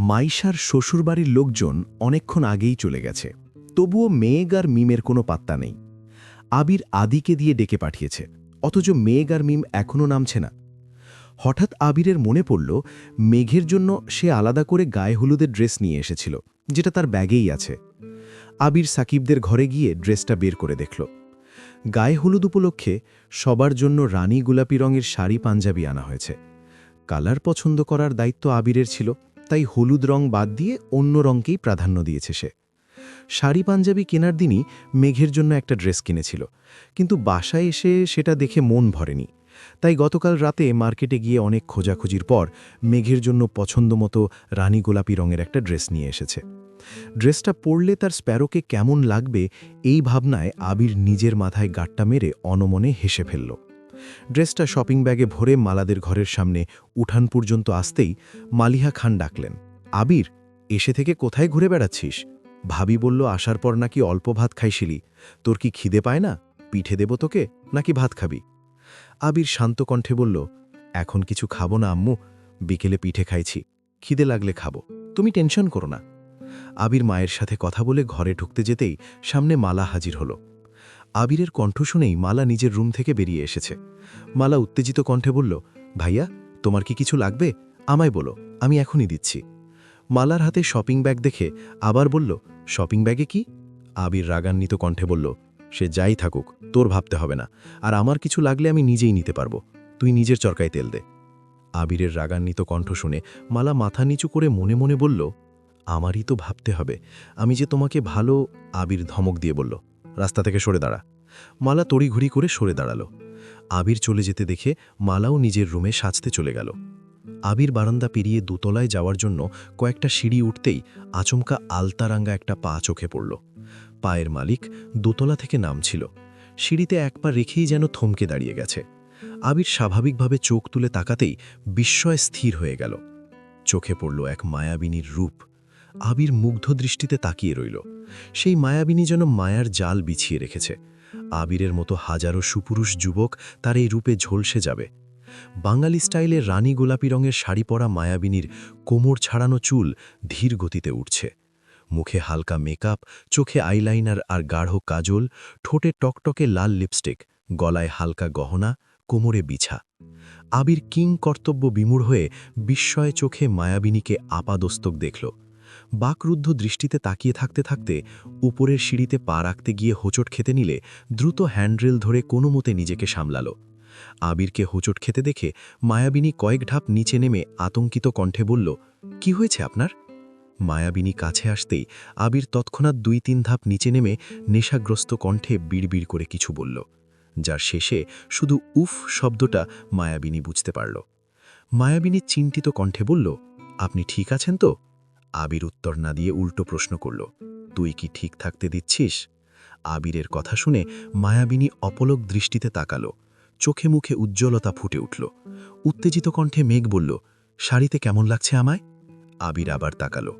মাইশার শ্বশুরবাড়ির লোকজন অনেকক্ষণ আগেই চলে গেছে। তবুও মেঘ আর মিমের কোনো পাত্তা নেই। আবির আদিকে দিয়ে ডেকে পাঠিয়েছে। অথচ মেঘ আর মিম এখনও নামছে না। হঠাৎ আবিরের মনে পড়ল, মেঘের জন্য সে আলাদা করে গায়ে হলুদের ড্রেস নিয়ে এসেছিল, যেটা তার ব্যাগেই আছে। আবির সাকিবদের ঘরে গিয়ে ড্রেসটা বের করে দেখল। গায়ে হলুদ উপলক্ষে সবার জন্য রানী গোলাপি রঙের শাড়ি পাঞ্জাবি আনা হয়েছে। কালার পছন্দ করার দায়িত্ব আবিরের ছিল। তাই হলুদ রং বাদ দিয়ে অন্য রঙকেই প্রাধান্য দিয়েছে সে। শাড়ি পাঞ্জাবি কেনার দিনই মেঘের জন্য একটা ড্রেস কিনেছিল, কিন্তু বাসায় এসে সেটা দেখে মন ভরেনি। তাই গতকাল রাতে মার্কেটে গিয়ে অনেক খোঁজাখুঁজির পর মেঘের জন্য পছন্দমতো রানী গোলাপি রঙের একটা ড্রেস নিয়ে এসেছে। ড্রেসটা পরলে তার স্প্যারোকে কেমন লাগবে এই ভাবনায় আবির নিজের মাথায় গাট্টা মেরে অনমনে হেসে ফেলল। ড্রেসটা শপিং ব্যাগে ভরে মালাদের ঘরের সামনে উঠান পর্যন্ত আসতেই মালিহা খান ডাকলেন, আবির, এসে থেকে কোথায় ঘুরে বেড়াচ্ছিস? ভাবি বলল, আসার পর নাকি অল্প ভাত খাইছিলি। তোর কি খিদে পায় না? পিঠে দেব তোকে নাকি ভাত খাবি? আবির শান্ত কণ্ঠে বলল, এখন কিছু খাব না, আম্মু। বিকেলে পিঠে খাইছি। খিদে লাগলে খাব। তুমি টেনশন করো না। আবির মায়ের সাথে কথা বলে ঘরে ঢুকতে যেতেই সামনে মালা হাজির হলো। আবিরের কণ্ঠ শুনেই মালা নিজের রুম থেকে বেরিয়ে এসেছে। মালা উত্তেজিত কণ্ঠে বলল, ভাইয়া, তোমার কি কিছু লাগবে? আমায় বলো, আমি এখনই দিচ্ছি। মালার হাতে শপিং ব্যাগ দেখে আবার বলল, শপিং ব্যাগে কি? আবির রাগান্বিত কণ্ঠে বলল, সে যাই থাকুক, তোর ভাবতে হবে না। আর আমার কিছু লাগলে আমি নিজেই নিতে পারব। তুই নিজের চরকায় তেল দে। আবিরের রাগান্বিত কণ্ঠ শুনে মালা মাথা নিচু করে মনে মনে বলল, আমারই তো ভাবতে হবে। আমি যে তোমাকে ভালো, আবির ধমক দিয়ে বলল রাস্তা থেকে সরে দাঁড়া। মালা তড়িঘড়ি করে সরে দাঁড়াল। আবির চলে যেতে দেখে মালাও নিজের রুমে সাজতে চলে গেল। আবির বারান্দা পেরিয়ে দোতলায় যাওয়ার জন্য কয়েকটা সিঁড়ি উঠতেই আচমকা আলতারাঙ্গা একটা পা চোখে পড়ল। পায়ের মালিক দোতলা থেকে নামছিল। সিঁড়িতে এক পা রেখেই যেন থমকে দাঁড়িয়ে গেছে। আবির স্বাভাবিকভাবে চোখ তুলে তাকাতেই বিস্ময় স্থির হয়ে গেল। চোখে পড়ল এক মায়াবিনীর রূপ। আবির মুগ্ধ দৃষ্টিতে তাকিয়ে রইল। সেই মায়াবিনী যেন মায়ার জাল বিছিয়ে রেখেছে। আবিরের মতো হাজারো সুপুরুষ যুবক তার এই রূপে ঝলসে যাবে। বাঙালি স্টাইলে রানী গোলাপি রঙের শাড়ি পরা মায়াবিনীর কোমর ছাড়ানো চুল ধীর গতিতে উঠছে। মুখে হালকা মেকআপ, চোখে আইলাইনার আর গাঢ় কাজল, ঠোঁটে টকটকে লাল লিপস্টিক, গলায় হালকা গহনা, কোমরে বিছা। আবির কিং কর্তব্য বিমূঢ় হয়ে বিস্ময় চোখে মায়াবিনীকে আপাদস্তক দেখল। বাকরুদ্ধ দৃষ্টিতে তাকিয়ে থাকতে থাকতে উপরের সিঁড়িতে পা রাখতে গিয়ে হোঁচট খেতে নিলে দ্রুত হ্যান্ডরেল ধরে কোনো মতে নিজেকে সামলাল। আবিরকে হোঁচট খেতে দেখে মায়াবিনী কয়েক ঢাপ নিচে নেমে আতঙ্কিত কণ্ঠে বলল, কি হয়েছে আপনার? মায়াবিনী কাছে আসতেই আবির তৎক্ষণাৎ দুই তিন ধাপ নিচে নেমে নেশাগ্রস্ত কণ্ঠে বিড়বিড় করে কিছু বলল, যার শেষে শুধু উফ শব্দটা মায়াবিনী বুঝতে পারল। মায়াবিনী চিন্তিত কণ্ঠে বলল, আপনি ঠিক আছেন তো? আবির উত্তর না দিয়ে উল্টো প্রশ্ন করল, তুই কি ঠিক থাকতে দিচ্ছিস? আবিরের কথা শুনে মায়াবিনী অপলক দৃষ্টিতে তাকালো। চোখে মুখে উজ্জ্বলতা ফুটে উঠল। উত্তেজিত কণ্ঠে মেঘ বলল, শাড়িতে কেমন লাগছে আমায়? আবির আবার তাকালো।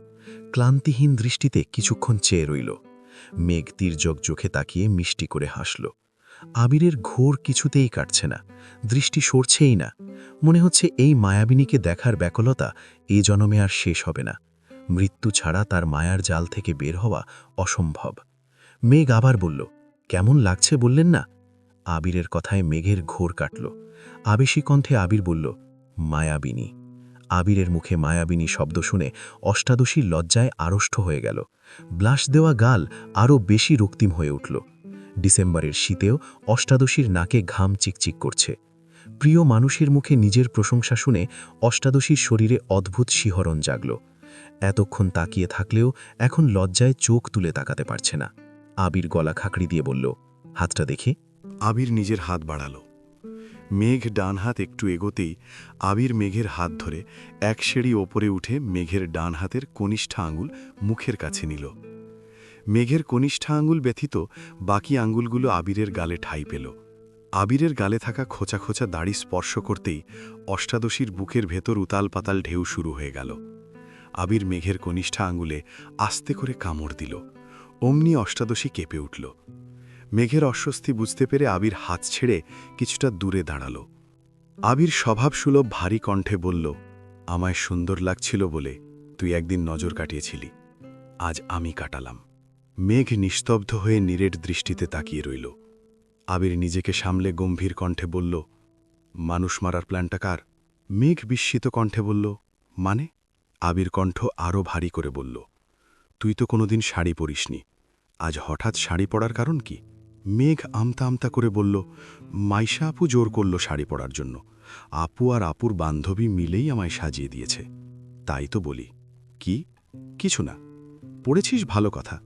ক্লান্তিহীন দৃষ্টিতে কিছুক্ষণ চেয়ে রইল। মেঘ তীর্যক চোখে তাকিয়ে মিষ্টি করে হাসল। আবিরের ঘোর কিছুতেই কাটছে না। দৃষ্টি সরছেই না। মনে হচ্ছে এই মায়াবিনীকে দেখার ব্যাকলতা এই জনমে আর শেষ হবে না। মৃত্যু ছাড়া তার মায়ার জাল থেকে বের হওয়া অসম্ভব। মেঘ আবার বলল, কেমন লাগছে বললেন না? আবিরের কথায় মেঘের ঘোর কাটল। আবেশী কণ্ঠে আবির বলল, মায়াবিনী। আবিরের মুখে মায়াবিনী শব্দ শুনে অষ্টাদশীর লজ্জায় আড়ষ্ট হয়ে গেল। ব্লাশ দেওয়া গাল আরও বেশি রক্তিম হয়ে উঠল। ডিসেম্বরের শীতেও অষ্টাদশীর নাকে ঘাম চিকচিক করছে। প্রিয় মানুষের মুখে নিজের প্রশংসা শুনে অষ্টাদশীর শরীরে অদ্ভুত শিহরণ জাগল। এতক্ষণ তাকিয়ে থাকলেও এখন লজ্জায় চোখ তুলে তাকাতে পারছে না। আবির গলা খাকড়ি দিয়ে বলল, হাতটা দেখে। আবির নিজের হাত বাড়ালো। মেঘ ডান হাত একটু এগোতেই আবির মেঘের হাত ধরে এক সিঁড়ি ওপরে উঠে মেঘের ডান হাতের কনিষ্ঠা আঙুল মুখের কাছে নিল। মেঘের কনিষ্ঠা আঙুল ব্যথিত বাকি আঙুলগুলো আবিরের গালে ঠাই পেল। আবিরের গালে থাকা খোঁচা খোঁচা দাড়ি স্পর্শ করতেই অষ্টাদশীর বুকের ভেতর উতাল পাতাল ঢেউ শুরু হয়ে গেল। আবির মেঘের কনিষ্ঠা আঙুলে আস্তে করে কামড় দিল। অমনি অষ্টাদশী কেঁপে উঠল। মেঘের অস্বস্তি বুঝতে পেরে আবির হাত ছেড়ে কিছুটা দূরে দাঁড়াল। আবির স্বভাবসুলভ ভারী কণ্ঠে বলল, আমায় সুন্দর লাগছিল বলে তুই একদিন নজর কাটিয়েছিলি। আজ আমি কাটালাম। মেঘ নিস্তব্ধ হয়ে নীরের দৃষ্টিতে তাকিয়ে রইল। আবির নিজেকে সামলে গম্ভীর কণ্ঠে বলল, মানুষ মারার প্ল্যানটা কার? মেঘ বিস্মিত কণ্ঠে বলল মানে? আবির কণ্ঠ আরও ভারী করে বলল, তুই তো কোনোদিন শাড়ি পরিসনি। আজ হঠাৎ শাড়ি পরার কারণ কি? মেঘ আমতা আমতা করে বলল, মাইশা আপু জোর করল শাড়ি পরার জন্য। আপু আর আপুর বান্ধবী মিলেই আমায় সাজিয়ে দিয়েছে। তাই তো বলি। কি? কিছু না। পড়েছিস ভালো কথা।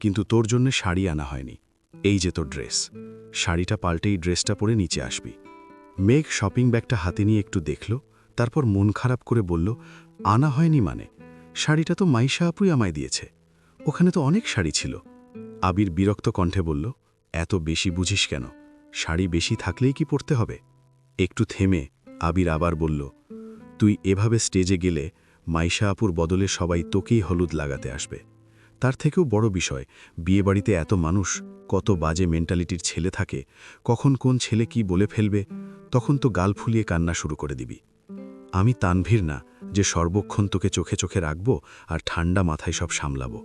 কিন্তু তোর জন্য শাড়ি আনা হয়নি। এই যে তোর ড্রেস। শাড়িটা পাল্টেই ড্রেসটা পরে নিচে আসবি। মেঘ শপিং ব্যাগটা হাতে নিয়ে একটু দেখল, তারপর মন খারাপ করে বলল আনা হয়নি মানে। শাড়িটা তো মাইশা আপুই আমায় দিয়েছে। ওখানে তো অনেক শাড়ি ছিল। আবির বিরক্ত কণ্ঠে বলল, এত বেশি বুঝিস কেন? শাড়ি বেশি থাকলেই কি পড়তে হবে? একটু থেমে আবির আবার বলল, তুই এভাবে স্টেজে গেলে মাইশা আপুর বদলে সবাই তোকেই হলুদ লাগাতে আসবে। তার থেকেও বড় বিষয়, বিয়েবাড়িতে এত মানুষ, কত বাজে মেন্টালিটির ছেলে থাকে, কখন কোন ছেলে কি বলে ফেলবে, তখন তো গাল ফুলিয়ে কান্না শুরু করে দিবি। আমি তানভীর না, যে সর্বক্ষণ তোকে চোখে চোখে রাখব আর ঠান্ডা মাথায় সব সামলাবো।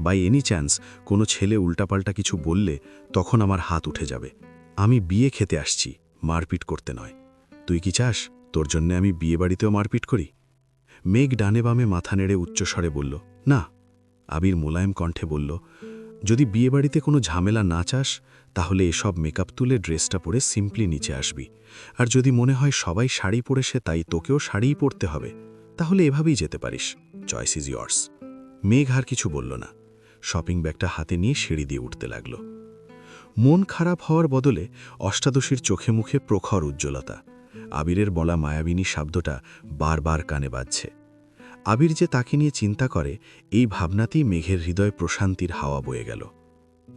বাই এনি চান্স কোনো ছেলে উল্টাপাল্টা কিছু বললে তখন আমার হাত উঠে যাবে। আমি বিয়ে খেতে আসছি, মারপিট করতে নয়। তুই কি চাস তোর জন্যে আমি বিয়ে বাড়িতেও মারপিট করি? মেঘ ডানে বামে মাথা নেড়ে উচ্চস্বরে বলল, না। আবির মোলায়েম কণ্ঠে বলল, যদি বিয়েবাড়িতে কোনো ঝামেলা না চাস তাহলে এসব মেকআপ তুলে ড্রেসটা পরে সিম্পলি নিচে আসবি। আর যদি মনে হয় সবাই শাড়ি পরেছে তাই তোকেও শাড়িই পরতে হবে, তাহলে এভাবেই যেতে পারিস। চয়েস ইজ ইয়ার্স মেঘ আর কিছু বলল না। শপিং ব্যাগটা হাতে নিয়ে সিঁড়ি দিয়ে উঠতে লাগল। মন খারাপ হওয়ার বদলে অষ্টাদশীর চোখে মুখে প্রখর উজ্জ্বলতা। আবিরের বলা মায়াবিনী শব্দটা বারবার কানে বাজছে। আবির যে তাকে নিয়ে চিন্তা করে, এই ভাবনাতেই মেঘের হৃদয় প্রশান্তির হাওয়া বয়ে গেল।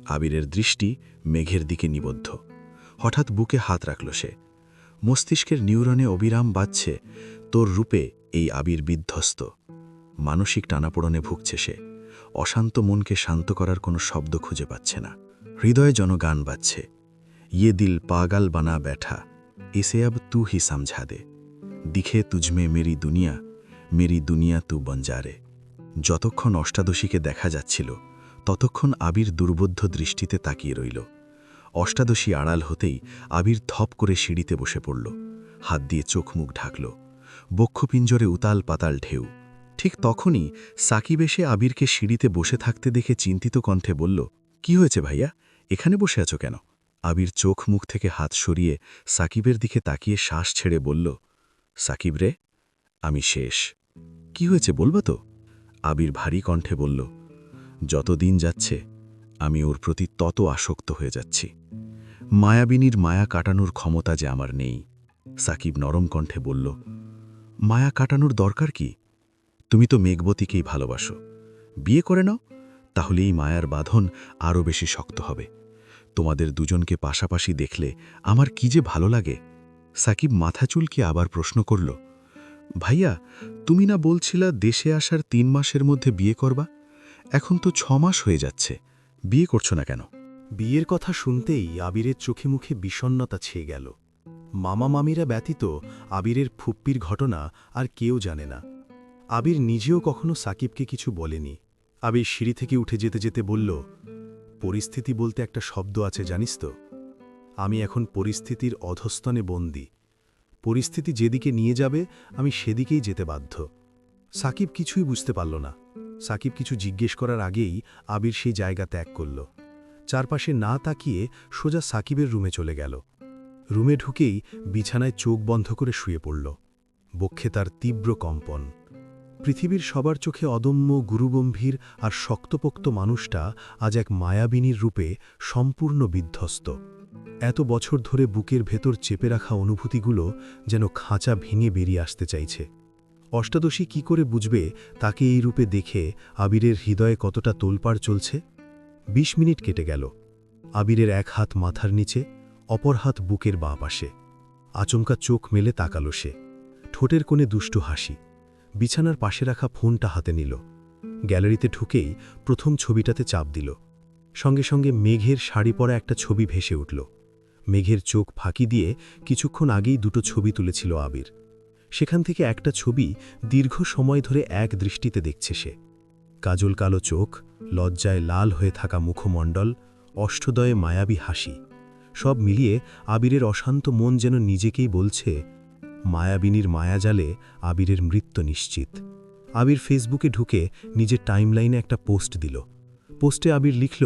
আবিরের দৃষ্টি মেঘের দিকে নিবদ্ধ। হঠাৎ বুকে হাত রাখল সে। মস্তিষ্কের নিউরনে অবিরাম বাজছে, তোর রূপে এই আবির বিধ্বস্ত। মানসিক টানাপোড়নে ভুগছে সে। অশান্ত মনকে শান্ত করার কোনো শব্দ খুঁজে পাচ্ছে না। হৃদয়ে জন গান বাজছে। ইয়ে দিল পাগাল বানা ব্যাঠা। ইসে আব তু হি সামঝা দে। দিখে তুজমে মেরি দুনিয়া মেরি দুনিয়া তু বঞ্জারে যতক্ষণ অষ্টাদশীকে দেখা যাচ্ছিল ততক্ষণ আবির দুর্বোধ্য দৃষ্টিতে তাকিয়ে রইল। অষ্টাদশী আড়াল হতেই আবির ধপ করে সিঁড়িতে বসে পড়ল। হাত দিয়ে চোখ মুখ ঢাকল। বক্ষপিঞ্জরে উতাল পাতাল ঢেউ। ঠিক তখনই সাকিব এসে আবিরকে সিঁড়িতে বসে থাকতে দেখে চিন্তিত কণ্ঠে বলল, কি হয়েছে ভাইয়া? এখানে বসে আছো কেন? আবির চোখ মুখ থেকে হাত সরিয়ে সাকিবের দিকে তাকিয়ে শ্বাস ছেড়ে বলল, সাকিব রে, আমি শেষ। কি হয়েছে বলবা তো? আবির ভারী কণ্ঠে বলল যত দিন যাচ্ছে, আমি ওর প্রতি তত আসক্ত হয়ে যাচ্ছি। মায়াবিনীর মায়া কাটানোর ক্ষমতা যে আমার নেই, সাকিব নরম কণ্ঠে বলল, মায়া কাটানোর দরকার কি? তুমি তো মেঘবতীকেই ভালোবাসো। বিয়ে করে নাও তাহলে এই মায়ার বাঁধন আরও বেশি শক্ত হবে। তোমাদের দুজনকে পাশাপাশি দেখলে আমার কি যে ভালো লাগে? সাকিব মাথা চুলকে আবার প্রশ্ন করল, ভাইয়া, তুমি না বলছিলা দেশে আসার তিন মাসের মধ্যে বিয়ে করবা? এখন তো ছ মাস হয়ে যাচ্ছে। বিয়ে করছ না কেন? বিয়ের কথা শুনতেই আবিরের চোখে মুখে বিষণ্নতা ছেয়ে গেল। মামা মামিরা ব্যতীত আবিরের ফুপ্পির ঘটনা আর কেউ জানে না। আবির নিজেও কখনো সাকিবকে কিছু বলেনি। আবির সিঁড়ি থেকে উঠে যেতে যেতে বলল, পরিস্থিতি বলতে একটা শব্দ আছে, জানিস তো? আমি এখন পরিস্থিতির অধস্তনে বন্দী। পরিস্থিতি যেদিকে নিয়ে যাবে, আমি সেদিকেই যেতে বাধ্য। সাকিব কিছুই বুঝতে পারল না। সাকিব কিছু জিজ্ঞেস করার আগেই আবির সেই জায়গা ত্যাগ করল। চারপাশে না তাকিয়ে সোজা সাকিবের রুমে চলে গেল। রুমে ঢুকেই বিছানায় চোখ বন্ধ করে শুয়ে পড়ল। বক্ষে তার তীব্র কম্পন। পৃথিবীর সবার চোখে অদম্য, গুরুগম্ভীর আর শক্তপোক্ত মানুষটা আজ এক মায়াবিনীর রূপে সম্পূর্ণ বিধ্বস্ত। এত বছর ধরে বুকের ভেতর চেপে রাখা অনুভূতিগুলো যেন খাঁচা ভেঙে বেরিয়ে আসতে চাইছে। অষ্টাদশী কি করে বুঝবে তাকে এই রূপে দেখে আবিরের হৃদয়ে কতটা তোলপাড় চলছে? ২০ মিনিট কেটে গেল। আবিরের এক হাত মাথার নিচে, অপর হাত বুকের বাঁ পাশে। আচমকা চোখ মেলে তাকালো সে। ঠোঁটের কোণে দুষ্টু হাসি। বিছানার পাশে রাখা ফোনটা হাতে নিল। গ্যালারিতে ঢুকেই প্রথম ছবিটাতে চাপ দিল। সঙ্গে সঙ্গে মেঘের শাড়ি পরা একটা ছবি ভেসে উঠল। মেঘের চোখ ফাঁকি দিয়ে কিছুক্ষণ আগেই দুটো ছবি তুলেছিল আবির। সেখান থেকে একটা ছবি দীর্ঘ সময় ধরে এক দৃষ্টিতে দেখছে সে। কাজল কালো চোখ, লজ্জায় লাল হয়ে থাকা মুখমণ্ডল অষ্টদয়ে মায়াবী হাসি। সব মিলিয়ে আবিরের অশান্ত মন যেন নিজেকেই বলছে, মায়াবিনীর মায়াজালে আবিরের মৃত্যু নিশ্চিত। আবির ফেসবুকে ঢুকে নিজের টাইমলাইনে একটা পোস্ট দিল। পোস্টে আবির লিখল,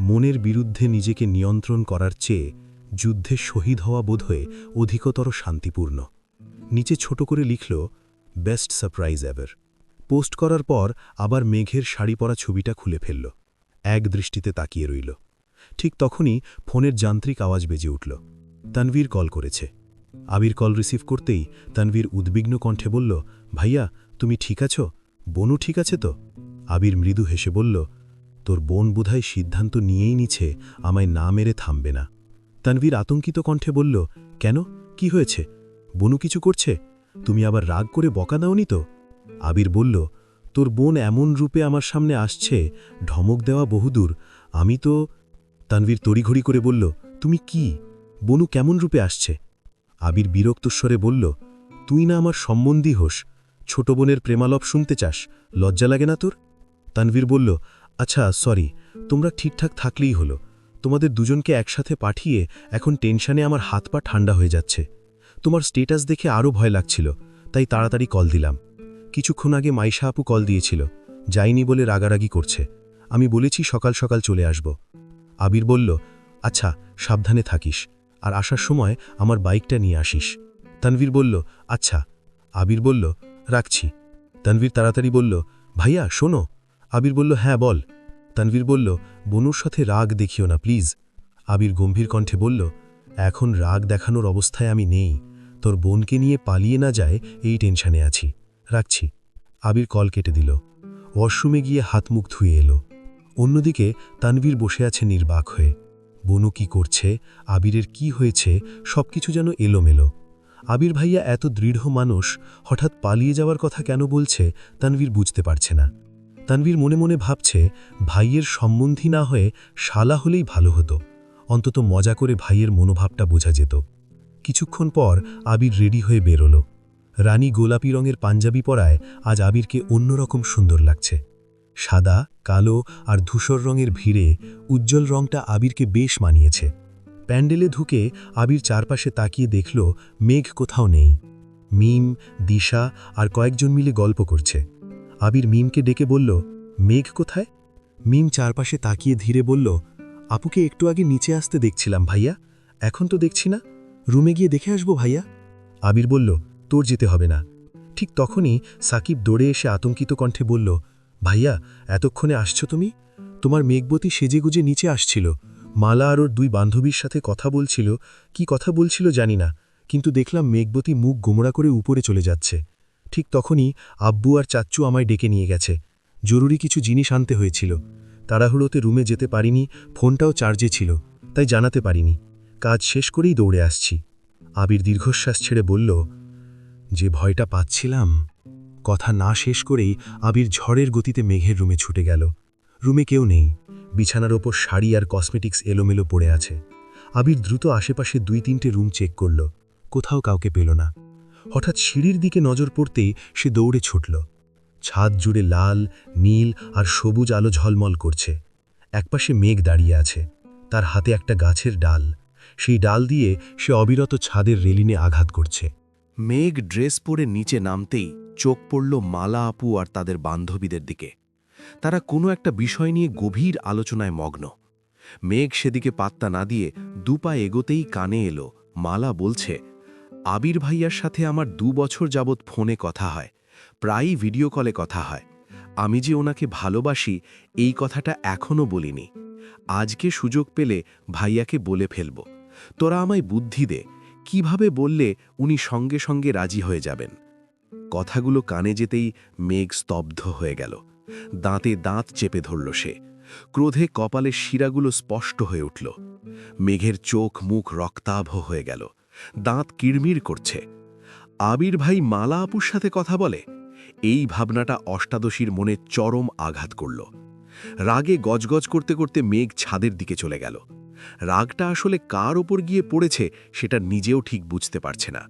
মনের বিরুদ্ধে নিজেকে নিয়ন্ত্রণ করার চেয়ে যুদ্ধে শহীদ হওয়া বোধহয় অধিকতর শান্তিপূর্ণ। নিচে ছোট করে লিখল, বেস্ট সারপ্রাইজ এভার। পোস্ট করার পর আবার মেঘের শাড়ি পরা ছবিটা খুলে ফেলল। এক দৃষ্টিতে তাকিয়ে রইল। ঠিক তখনই ফোনের যান্ত্রিক আওয়াজ বেজে উঠল। তানভীর কল করেছে। আবির কল রিসিভ করতেই তানভীর উদ্বিগ্ন কণ্ঠে বলল, ভাইয়া, তুমি ঠিক আছো? বনু ঠিক আছে তো? আবির মৃদু হেসে বলল, তোর বোন বোধহয় সিদ্ধান্ত নিয়েই নিছে, আমায় না মেরে থামবে না। তানভীর আতঙ্কিত কণ্ঠে বলল, কেন? কি হয়েছে? বনু কিছু করছে? তুমি আবার রাগ করে বকা দাওনি তো? আবির বলল, তোর বোন এমন রূপে আমার সামনে আসছে ঢমক দেওয়া বহুদূর। আমি তো তানভীর তড়িঘড়ি করে বলল, তুমি কি? বনু কেমন রূপে আসছে? আবির বিরক্তস্বরে বলল, তুই না আমার সম্বন্ধী হোস। ছোট বোনের প্রেমালপ শুনতে চাস। লজ্জা লাগে না তোর? তানভীর বলল আচ্ছা সরি, তোমরা ঠিকঠাক থাকলেই হলো। তোমাদের দুজনকে একসাথে পাঠিয়ে এখন টেনশনে আমার হাত পা ঠান্ডা হয়ে যাচ্ছে। তোমার স্টেটাস দেখে আরও ভয় লাগছিল, তাই তাড়াতাড়ি কল দিলাম। কিছুক্ষণ আগে মাইশা আপু কল দিয়েছিল, যাইনি বলে রাগারাগি করছে। আমি বলেছি সকাল সকাল চলে আসব। আবির বলল আচ্ছা সাবধানে থাকিস, আর আসার সময় আমার বাইকটা নিয়ে আসিস। তানভীর বলল আচ্ছা। আবির বলল, রাখছি। তানভীর তাড়াতাড়ি বলল, ভাইয়া, শোনো। আবির বলল হ্যাঁ বল। তানভীর বলল, বনুর সাথে রাগ দেখিও না প্লিজ আবির গম্ভীর কণ্ঠে বলল, এখন রাগ দেখানোর অবস্থায় আমি নেই। তোর বোনকে নিয়ে পালিয়ে না যায় এই টেনশনে আছি। রাখছি। আবির কল কেটে দিল। ওয়াশরুমে গিয়ে হাত মুখ ধুয়ে এলো। অন্যদিকে তানভীর বসে আছে নির্বাক হয়ে। বনু কি করছে, আবিরের কি হয়েছে, সবকিছু যেন এলোমেলো। আবির ভাইয়া এত দৃঢ় মানুষ, হঠাৎ পালিয়ে যাওয়ার কথা কেন বলছে, তানভীর বুঝতে পারছে না। তানভীর মনে মনে ভাবছে, ভাইয়ের সম্বন্ধী না হয়ে শালা হলেই ভালো হতো। অন্তত মজা করে ভাইয়ের মনোভাবটা বোঝা যেত। কিছুক্ষণ পর আবির রেডি হয়ে বেরোল। রানী গোলাপি রঙের পাঞ্জাবি পরায় আজ আবিরকে অন্যরকম সুন্দর লাগছে। সাদা, কালো আর ধূসর রঙের ভিড়ে উজ্জ্বল রংটা আবিরকে বেশ মানিয়েছে। প্যান্ডেলে ঢুকে আবির চারপাশে তাকিয়ে দেখল, মেঘ কোথাও নেই। মিম, দিশা আর কয়েকজন মিলে গল্প করছে। আবির মিমকে ডেকে বলল, মেঘ কোথায়? মিম চারপাশে তাকিয়ে ধীরে বলল, আপুকে একটু আগে নিচে আসতে দেখছিলাম ভাইয়া, এখন তো দেখছি না। রুমে গিয়ে দেখে আসব ভাইয়া। আবির বলল, তোর যেতে হবে না। ঠিক তখনই সাকিব দৌড়ে এসে আতঙ্কিত কণ্ঠে বলল, ভাইয়া, এতক্ষণে আসছো তুমি? তোমার মেঘবতী সেজেগুজে নিচে আসছিল। মালা আর ওর দুই বান্ধবীর সাথে কথা বলছিল, কি কথা বলছিল জানি না, কিন্তু দেখলাম মেঘবতী মুখ গোমড়া করে উপরে চলে যাচ্ছে। ঠিক তখনই আব্বু আর চাচ্চু আমায় ডেকে নিয়ে গেছে। জরুরি কিছু জিনিস আনতে হয়েছিল। তাড়াহুড়োতে রুমে যেতে পারিনি, ফোনটাও চার্জে ছিল, তাই জানাতে পারিনি। কাজ শেষ করেই দৌড়ে আসছি। আবির দীর্ঘশ্বাস ছেড়ে বলল, যে ভয়টা পাচ্ছিলাম, কথা না শেষ করেই আবির ঝড়ের গতিতে মেঘের রুমে ছুটে গেল। রুমে কেউ নেই, বিছানার ওপর শাড়ি আর কসমেটিক্স এলোমেলো পড়ে আছে। আবির দ্রুত আশেপাশে দুই তিনটে রুম চেক করল, কোথাও কাউকে পেল না। হঠাৎ সিঁড়ির দিকে নজর পড়তেই সে দৌড়ে ছুটল। ছাদ জুড়ে লাল, নীল আর সবুজ আলো ঝলমল করছে। একপাশে মেঘ দাঁড়িয়ে আছে, তার হাতে একটা গাছের ডাল। সেই ডাল দিয়ে সে অবিরত ছাদের রেলিনে আঘাত করছে। মেঘ ড্রেস পরে নিচে নামতেই চোখ পড়ল মালা আপু আর তাদের বান্ধবীদের দিকে। তারা কোনো একটা বিষয় নিয়ে গভীর আলোচনায় মগ্ন। মেঘ সেদিকে পাত্তা না দিয়ে দুপা এগোতেই কানে এলো, মালা বলছে, আবির ভাইয়ার সাথে আমার দু বছর যাবৎ ফোনে কথা হয়, প্রায়ই ভিডিও কলে কথা হয়। আমি যে ওনাকে ভালোবাসি, এই কথাটা এখনও বলিনি। আজকে সুযোগ পেলে ভাইয়াকে বলে ফেলব। তোরা আমায় বুদ্ধি দে, কীভাবে বললে উনি সঙ্গে সঙ্গে রাজি হয়ে যাবেন? কথাগুলো কানে যেতেই মেঘ স্তব্ধ হয়ে গেল। দাঁতে দাঁত চেপে ধরল সে। ক্রোধে কপালের শিরাগুলো স্পষ্ট হয়ে উঠল। মেঘের চোখ মুখ রক্তাভ হয়ে গেল। দাঁত কিড়মির করছে। আবির ভাই মালা আপুর সাথে কথা বলে? এই ভাবনাটা অষ্টাদশীর মনে চরম আঘাত করল। রাগে গজগজ করতে করতে মেঘ ছাদের দিকে চলে গেল। রাগটা আসলে কার ওপর গিয়ে পড়েছে সেটা নিজেও ঠিক বুঝতে পারছে না।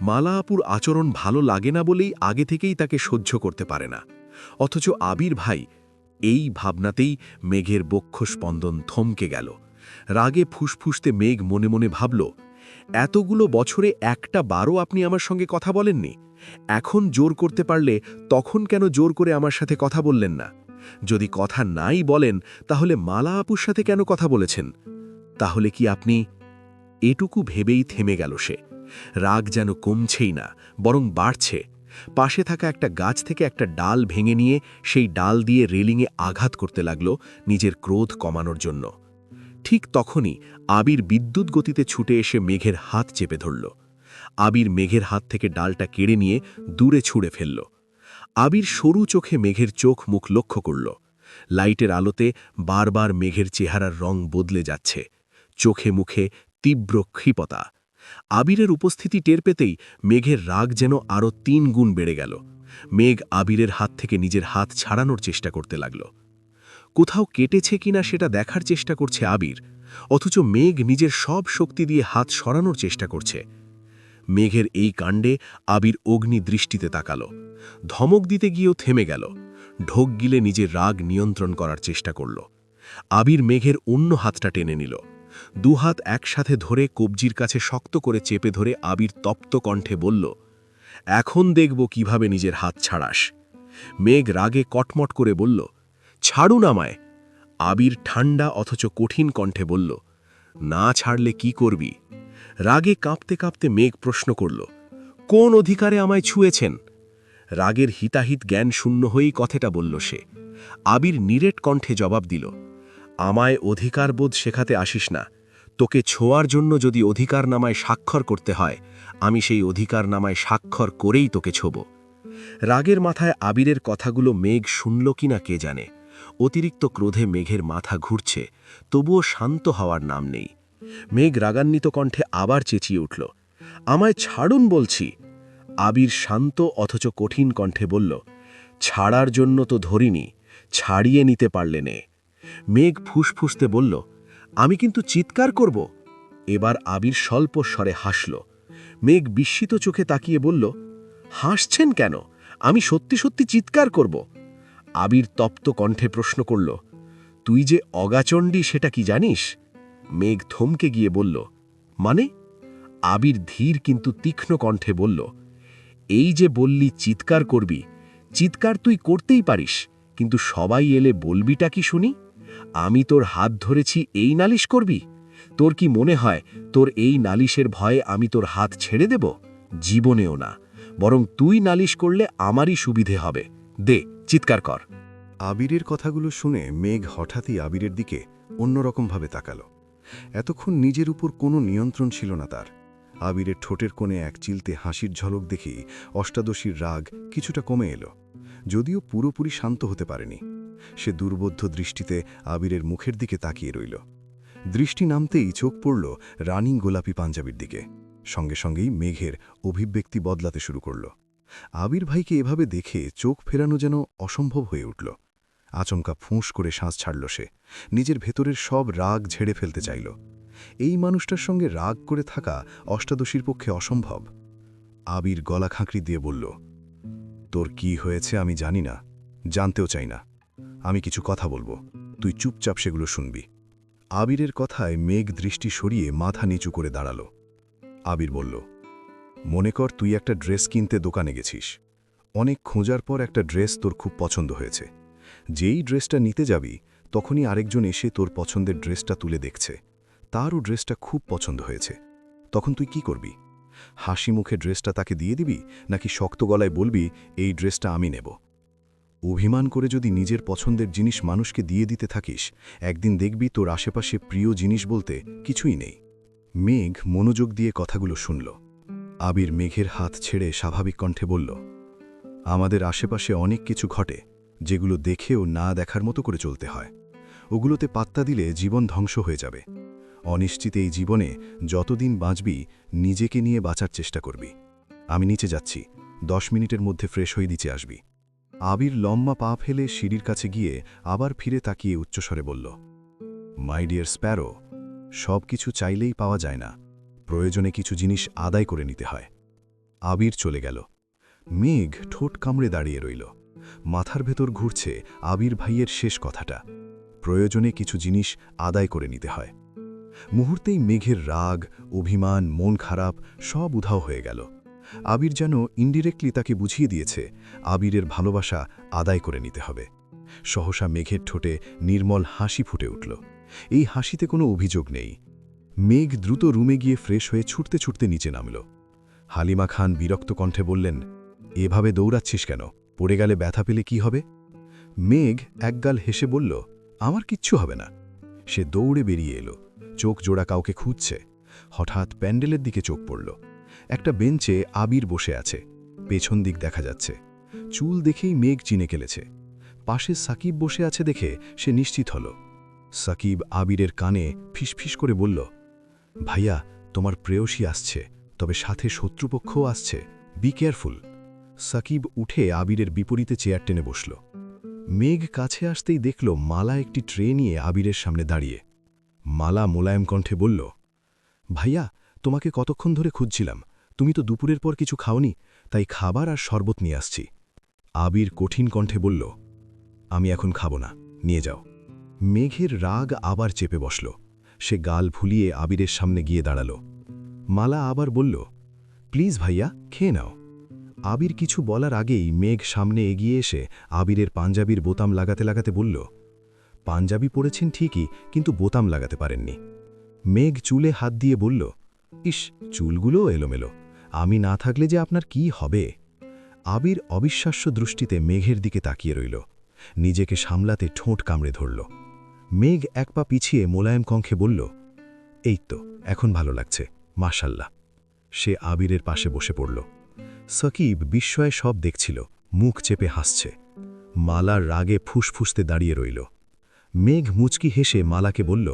মালা আপুর আচরণ ভালো লাগে না বলেই আগে থেকেই তাকে সহ্য করতে পারে না। অথচ আবির ভাই এই ভাবনাতেই মেঘের বক্ষ স্পন্দন থমকে গেল। রাগে ফুসফুসতে মেঘ মনে মনে ভাবল, এতগুলো বছরে একটা বারও আপনি আমার সঙ্গে কথা বলেননি? এখন জোর করতে পারলে তখন কেন জোর করে আমার সাথে কথা বললেন না? যদি কথা নাই বলেন, তাহলে মালা আপুর সাথে কেন কথা বলেছেন? তাহলে কি আপনি এটুকু ভেবেই থেমে গেল সে। রাগ যেন কমছেই না, বরং বাড়ছে। পাশে থাকা একটা গাছ থেকে একটা ডাল ভেঙে নিয়ে সেই ডাল দিয়ে রেলিংয়ে আঘাত করতে লাগল নিজের ক্রোধ কমানোর জন্য। ঠিক তখনই আবির বিদ্যুৎ গতিতে ছুটে এসে মেঘের হাত চেপে ধরল। আবির মেঘের হাত থেকে ডালটা কেড়ে নিয়ে দূরে ছুঁড়ে ফেলল। আবির সরু চোখে মেঘের চোখ মুখ লক্ষ্য করল। লাইটের আলোতে বারবার মেঘের চেহারার রং বদলে যাচ্ছে। চোখে মুখে তীব্র ক্ষিপতা। আবিরের উপস্থিতি টের পেতেই মেঘের রাগ যেন আরও তিন গুণ বেড়ে গেল। মেঘ আবিরের হাত থেকে নিজের হাত ছাড়ানোর চেষ্টা করতে লাগল। কোথাও কেটেছে কিনা সেটা দেখার চেষ্টা করছে আবির, অথচ মেঘ নিজের সব শক্তি দিয়ে হাত সরানোর চেষ্টা করছে। মেঘের এই কাণ্ডে আবির অগ্নি দৃষ্টিতে তাকাল। ধমক দিতে গিয়েও থেমে গেল। ঢোক গিলে নিজের রাগ নিয়ন্ত্রণ করার চেষ্টা করল। আবির মেঘের অন্য হাতটা টেনে নিল। দুহাত একসাথে ধরে কবজির কাছে শক্ত করে চেপে ধরে আবির তপ্ত কণ্ঠে বলল, এখন দেখব কীভাবে নিজের হাত ছাড়াস। মেঘ রাগে কটমট করে বলল, ছাড়ুন আমায়। আবির ঠান্ডা অথচ কঠিন কণ্ঠে বলল, না ছাড়লে কি করবি? রাগে কাঁপতে কাঁপতে মেঘ প্রশ্ন করল, কোন অধিকারে আমায় ছুঁয়েছেন? রাগের হিতাহিত জ্ঞান শূন্য হয়েই কথাটা বলল সে। আবির নিরেট কণ্ঠে জবাব দিল, আমায় অধিকারবোধ শেখাতে আসিস না। তোকে ছোঁয়ার জন্য যদি অধিকার নামায় স্বাক্ষর করতে হয়, আমি সেই অধিকার নামায় স্বাক্ষর করেই তোকে ছোব। রাগের মাথায় আবিরের কথাগুলো মেঘ শুনল কিনা কে জানে? অতিরিক্ত ক্রোধে মেঘের মাথা ঘুরছে, তবুও শান্ত হওয়ার নাম নেই। মেঘ রাগান্বিত কণ্ঠে আবার চেঁচিয়ে উঠল, আমায় ছাড়ুন বলছি। আবির শান্ত অথচ কঠিন কণ্ঠে বলল, ছাড়ার জন্য তো ধরিনি, ছাড়িয়ে নিতে পারলে নে। মেঘ ফুসফুসতে বলল আমি কিন্তু চিৎকার করব। এবার আবির স্বল্প স্বরে হাসল। মেঘ বিস্মিত চোখে তাকিয়ে বলল, হাসছেন কেন? আমি সত্যি সত্যি চিৎকার করব। আবির তপ্ত কণ্ঠে প্রশ্ন করল, তুই যে অগাচণ্ডী, সেটা কি জানিস? মেঘ থমকে গিয়ে বলল মানে? আবির ধীর কিন্তু তীক্ষ্ণ কণ্ঠে বলল, এই যে বললি চিৎকার করবি, চিৎকার তুই করতেই পারিস, কিন্তু সবাই এলে বলবিটা কি শুনি? আমি তোর হাত ধরেছি, এই নালিশ করবি? তোর কি মনে হয়, তোর এই নালিশের ভয়ে আমি তোর হাত ছেড়ে দেব? জীবনেও না, বরং তুই নালিশ করলে আমারই সুবিধে হবে। দে, চিৎকার কর। আবিরের কথাগুলো শুনে মেঘ হঠাৎই আবিরের দিকে অন্যরকমভাবে তাকালো। এতক্ষণ নিজের উপর কোনো নিয়ন্ত্রণ ছিল না তার। আবিরের ঠোঁটের কোণে এক চিলতে হাসির ঝলক দেখেই অষ্টাদশীর রাগ কিছুটা কমে এলো, যদিও পুরোপুরি শান্ত হতে পারেনি। সে দুর্বোধ্য দৃষ্টিতে আবিরের মুখের দিকে তাকিয়ে রইল। দৃষ্টি নামতেই চোখ পড়ল রানিং গোলাপি পাঞ্জাবির দিকে। সঙ্গে সঙ্গেই মেঘের অভিব্যক্তি বদলাতে শুরু করল। আবির ভাইকে এভাবে দেখে চোখ ফেরানো যেন অসম্ভব হয়ে উঠল। আচমকা ফুঁস করে শ্বাস ছাড়ল সে। নিজের ভেতরের সব রাগ ঝেড়ে ফেলতে চাইল। এই মানুষটার সঙ্গে রাগ করে থাকা অষ্টাদশীর পক্ষে অসম্ভব। আবির গলা খাঁকড়ি দিয়ে বলল, তোর কি হয়েছে আমি জানি না। জানতেও চাই না। আমি কিছু কথা বলব। তুই চুপচাপ সেগুলো শুনবি। আবিরের কথায় মেঘ দৃষ্টি সরিয়ে মাথা নিচু করে দাঁড়াল। আবির বলল, মনে কর তুই একটা ড্রেস কিনতে দোকানে গেছিস। অনেক খোঁজার পর একটা ড্রেস তোর খুব পছন্দ হয়েছে। যেই ড্রেসটা নিতে যাবি, তখনই আরেকজন এসে তোর পছন্দের ড্রেসটা তুলে দেখছে। তারও ড্রেসটা খুব পছন্দ হয়েছে। তখন তুই কি করবি? হাসি মুখে ড্রেসটা তাকে দিয়ে দিবি, নাকি শক্ত গলায় বলবি, এই ড্রেসটা আমি নেব? অভিমান করে যদি নিজের পছন্দের জিনিস মানুষকে দিয়ে দিতে থাকিস, একদিন দেখবি তোর আশেপাশে প্রিয় জিনিস বলতে কিছুই নেই। মেঘ মনোযোগ দিয়ে কথাগুলো শুনল। আবির মেঘের হাত ছেড়ে স্বাভাবিক কণ্ঠে বলল, আমাদের আশেপাশে অনেক কিছু ঘটে, যেগুলো দেখেও না দেখার মতো করে চলতে হয়। ওগুলোতে পাত্তা দিলে জীবন ধ্বংস হয়ে যাবে। অনিশ্চিত এই জীবনে যতদিন বাঁচবি, নিজেকে নিয়ে বাঁচার চেষ্টা করবি। আমি নিচে যাচ্ছি, দশ মিনিটের মধ্যে ফ্রেশ হয়ে নিচে আসবি। আবির লম্বা পা ফেলে সিঁড়ির কাছে গিয়ে আবার ফিরে তাকিয়ে উচ্চস্বরে বলল মাই ডিয়ার স্প্যারো সব কিছু চাইলেই পাওয়া যায় না। প্রয়োজনে কিছু জিনিস আদায় করে নিতে হয়। আবির চলে গেল। মেঘ ঠোঁট কামড়ে দাঁড়িয়ে রইল। মাথার ভেতর ঘুরছে আবির ভাইয়ের শেষ কথাটা। প্রয়োজনে কিছু জিনিস আদায় করে নিতে হয়। মুহূর্তেই মেঘের রাগ, অভিমান, মন খারাপ সব উধাও হয়ে গেল। আবির যেন ইনডিরেক্টলি তাকে বুঝিয়ে দিয়েছে, আবিরের ভালোবাসা আদায় করে নিতে হবে। সহসা মেঘের ঠোঁটে নির্মল হাসি ফুটে উঠল। এই হাসিতে কোনো অভিযোগ নেই। মেঘ দ্রুত রুমে গিয়ে ফ্রেশ হয়ে ছুটতে ছুটতে নিচে নামল। হালিমা খান বিরক্ত কণ্ঠে বললেন, এভাবে দৌড়াচ্ছিস কেন? পড়ে গেলে ব্যথা পেলে কি হবে? মেঘ একগাল হেসে বলল, আমার কিচ্ছু হবে না। সে দৌড়ে বেরিয়ে এলো। চোখ জোড়া কাউকে খুঁজছে। হঠাৎ প্যান্ডেলের দিকে চোখ পড়ল। একটা বেঞ্চে আবির বসে আছে। পেছন দিক দেখা যাচ্ছে। চুল দেখেই মেঘ চিনে কেলেছে। পাশে সাকিব বসে আছে দেখে সে নিশ্চিত হল। সাকিব আবিরের কানে ফিসফিস করে বলল, ভাইয়া, তোমার প্রেয়সী আসছে, তবে সাথে শত্রুপক্ষও আসছে। বি কেয়ারফুল সাকিব উঠে আবিরের বিপরীতে চেয়ার টেনে বসল। মেঘ কাছে আসতেই দেখল মালা একটি ট্রে নিয়ে আবিরের সামনে দাঁড়িয়ে। মালা মোলায়েম কণ্ঠে বলল, ভাইয়া, তোমাকে কতক্ষণ ধরে খুঁজছিলাম। তুমি তো দুপুরের পর কিছু খাওনি, তাই খাবার আর শরবত নিয়ে আসছি। আবির কঠিন কণ্ঠে বলল, আমি এখন খাব না, নিয়ে যাও। মেঘের রাগ আবার চেপে বসল। সে গাল ফুলিয়ে আবিরের সামনে গিয়ে দাঁড়াল। মালা আবার বলল, প্লিজ ভাইয়া, খেয়ে নাও। আবির কিছু বলার আগেই মেঘ সামনে এগিয়ে এসে আবিরের পাঞ্জাবির বোতাম লাগাতে লাগাতে বলল, পাঞ্জাবি পরেছেন ঠিকই, কিন্তু বোতাম লাগাতে পারেননি। মেঘ চুলে হাত দিয়ে বলল, ইস, চুলগুলোও এলোমেলো। আমি না থাকলে যে আপনার কি হবে? আবির অবিশ্বাস্য দৃষ্টিতে মেঘের দিকে তাকিয়ে রইল। নিজেকে সামলাতে ঠোঁট কামড়ে ধরল। মেঘ এক পা পিছিয়ে মোলায়েম কঙ্খে বলল, এই তো, এখন ভালো লাগছে, মাশাল্লাহ। সে আবিরের পাশে বসে পড়ল। সকিব বিস্ময়ে সব দেখছিল, মুখ চেপে হাসছে। মালার রাগে ফুসফুসতে দাঁড়িয়ে রইল। মেঘ মুচকি হেসে মালাকে বলল,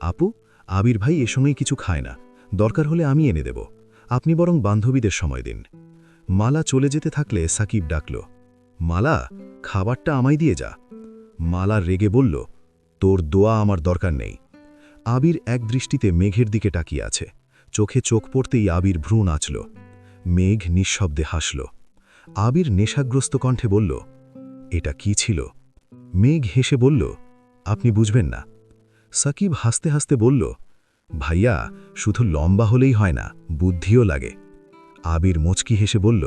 আপু, আবির ভাই এ সময় কিছু খায় না, দরকার হলে আমি এনে দেব। আপনি বরং বান্ধবীদের সময় দিন। মালা চলে যেতে থাকলে সাকিব ডাকল, মালা, খাবারটা আমায় দিয়ে যা। মালা রেগে বলল, তোর দোয়া আমার দরকার নেই। আবির এক দৃষ্টিতে মেঘের দিকে তাকিয়ে আছে। চোখে চোখ পড়তেই আবির ভ্রু নাচল মেঘ নিঃশব্দে হাসল। আবির নেশাগ্রস্ত কণ্ঠে বলল, এটা কি ছিল? মেঘ হেসে বলল, আপনি বুঝবেন না। সাকিব হাসতে হাসতে বলল ভাইয়া, শুধু লম্বা হলেই হয় না, বুদ্ধিও লাগে। আবির মোচকি হেসে বলল,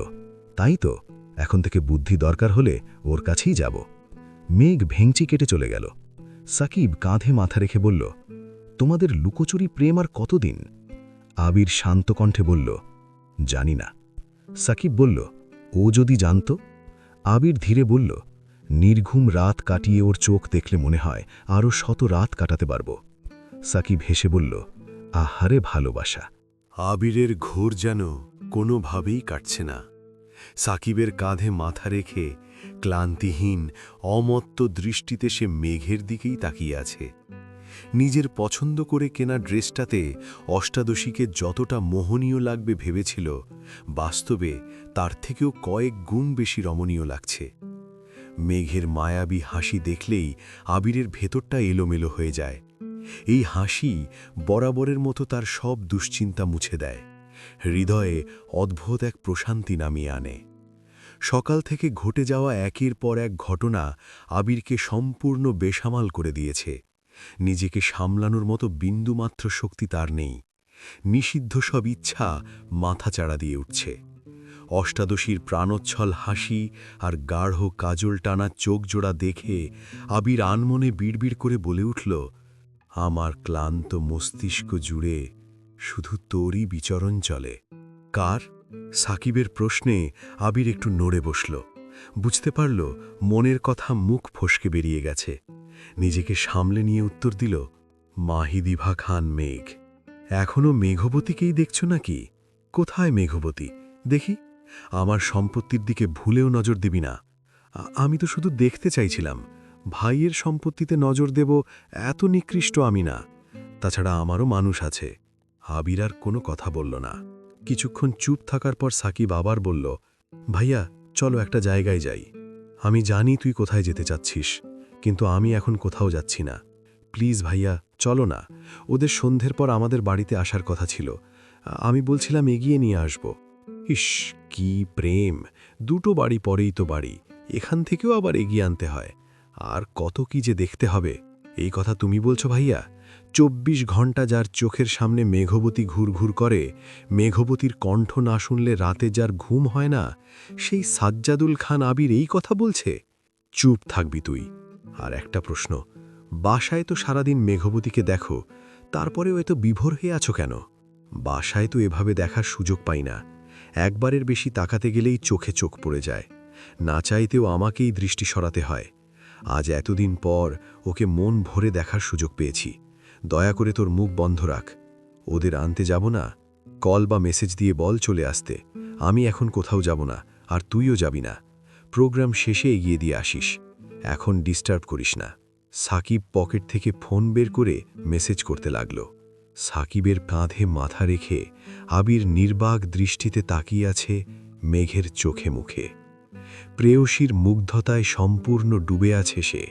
তাই তো, এখন থেকে বুদ্ধি দরকার হলে ওর কাছেই যাব। মেঘ ভেংচি কেটে চলে গেল। সাকিব কাঁধে মাথা রেখে বলল, তোমাদের লুকোচুরি প্রেম আর কতদিন? আবির শান্ত কণ্ঠে বলল, জানি না। সাকিব বলল, ও যদি জানত? আবির ধীরে বলল, নির্ঘুম রাত কাটিয়ে ওর চোখ দেখলে মনে হয় আরও শত রাত কাটাতে পারব। সাকিব হেসে বলল, আহারে ভালোবাসা। আবিরের ঘোর যেন কোনোভাবেই কাটছে না। সাকিবের কাঁধে মাথা রেখে ক্লান্তিহীন, অমত্ত দৃষ্টিতে সে মেঘের দিকেই তাকিয়ে আছে। নিজের পছন্দ করে কেনা ড্রেসটাতে অষ্টাদশীকে যতটা মোহনীয় লাগবে ভেবেছিল, বাস্তবে তার থেকেও কয়েক গুণ বেশি রমণীয় লাগছে। মেঘের মায়াবী হাসি দেখলেই আবিরের ভেতরটা এলোমেলো হয়ে যায়। এই হাসি বরাবরের মতো তার সব দুশ্চিন্তা মুছে দেয়। হৃদয়ে অদ্ভুত এক প্রশান্তি নামিয়ে আনে। সকাল থেকে ঘটে যাওয়া একের পর এক ঘটনা আবিরকে সম্পূর্ণ বেসামাল করে দিয়েছে। নিজেকে সামলানোর মতো বিন্দুমাত্র শক্তি তার নেই। নিষিদ্ধ সব ইচ্ছা মাথাচাড়া দিয়ে উঠছে। অষ্টাদশীর প্রাণোচ্ছল হাসি আর গাঢ় কাজল টানা চোখ জোড়া দেখে আবির আনমনে বিড়বিড় করে বলে উঠল আমার ক্লান্ত মস্তিষ্ক জুড়ে শুধু তোরই বিচরণ চলে। কার? সাকিবের প্রশ্নে আবির একটু নড়ে বসল। বুঝতে পারল, মনের কথা মুখ ফসকে বেরিয়ে গেছে। নিজেকে সামলে নিয়ে উত্তর দিল মাহিদিভা খান মেঘ। এখনও মেঘবতীকেই দেখছ নাকি? কোথায় মেঘবতী? দেখি। আমার সম্পত্তির দিকে ভুলেও নজর দিবি না। আমি তো শুধু দেখতে চাইছিলাম। ভাইয়ের সম্পত্তিতে নজর দেব এত নিকৃষ্ট আমি না। তাছাড়া আমারও মানুষ আছে। আবির আর কোনো কথা বলল না। কিছুক্ষণ চুপ থাকার পর সাকিব আবার বলল, ভাইয়া, চলো একটা জায়গায় যাই। আমি জানি তুই কোথায় যেতে চাচ্ছিস, কিন্তু আমি এখন কোথাও যাচ্ছি না। প্লিজ ভাইয়া, চলো না। ওদের সন্ধ্যের পর আমাদের বাড়িতে আসার কথা ছিল। আমি বলছিলাম এগিয়ে নিয়ে আসব। ইস, কি প্রেম! দুটো বাড়ি পরেই তো বাড়ি। এখান থেকেও আবার এগিয়ে আনতে হয়। আর কত কি যে দেখতে হবে। এই কথা তুমি বলছো ভাইয়া? চব্বিশ ঘণ্টা যার চোখের সামনে মেঘবতী ঘুরঘুর করে, মেঘবতীর কণ্ঠ না শুনলে রাতে যার ঘুম হয় না, সেই সাজ্জাদুল খান আবির এই কথা বলছে? চুপ থাকবি তুই। আর একটা প্রশ্ন, বাসায় তো সারাদিন মেঘবতীকে দেখো, তারপরেও এত বিভোর হয়ে আছো কেন? বাসায় তো এভাবে দেখার সুযোগ পাই না। একবারের বেশি তাকাতে গেলেই চোখে চোখ পড়ে যায়। না চাইতেও আমাকেই দৃষ্টি সরাতে হয়। আজ এতদিন পর ওকে মন ভরে দেখার সুযোগ পেয়েছি। দয়া করে তোর মুখ বন্ধ রাখ। ওদের আনতে যাব না। কল বা মেসেজ দিয়ে বল চলে আসতে। আমি এখন কোথাও যাব না, আর তুইও যাবি না। প্রোগ্রাম শেষে এগিয়ে দিয়ে আসিস। এখন ডিস্টার্ব করিস না। সাকিব পকেট থেকে ফোন বের করে মেসেজ করতে লাগল। সাকিবের কাঁধে মাথা রেখে আবির নির্বাক দৃষ্টিতে তাকিয়ে আছে মেঘের চোখে মুখে। প্রেয়সীর মুগ্ধতায় সম্পূর্ণ ডুবে আছে সে,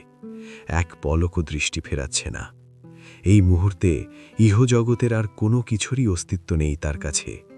এক পলক দৃষ্টি ফেরাচ্ছে না। এই মুহূর্তে ইহজগতের আর কোনো কিছুরই অস্তিত্ব নেই তার কাছে।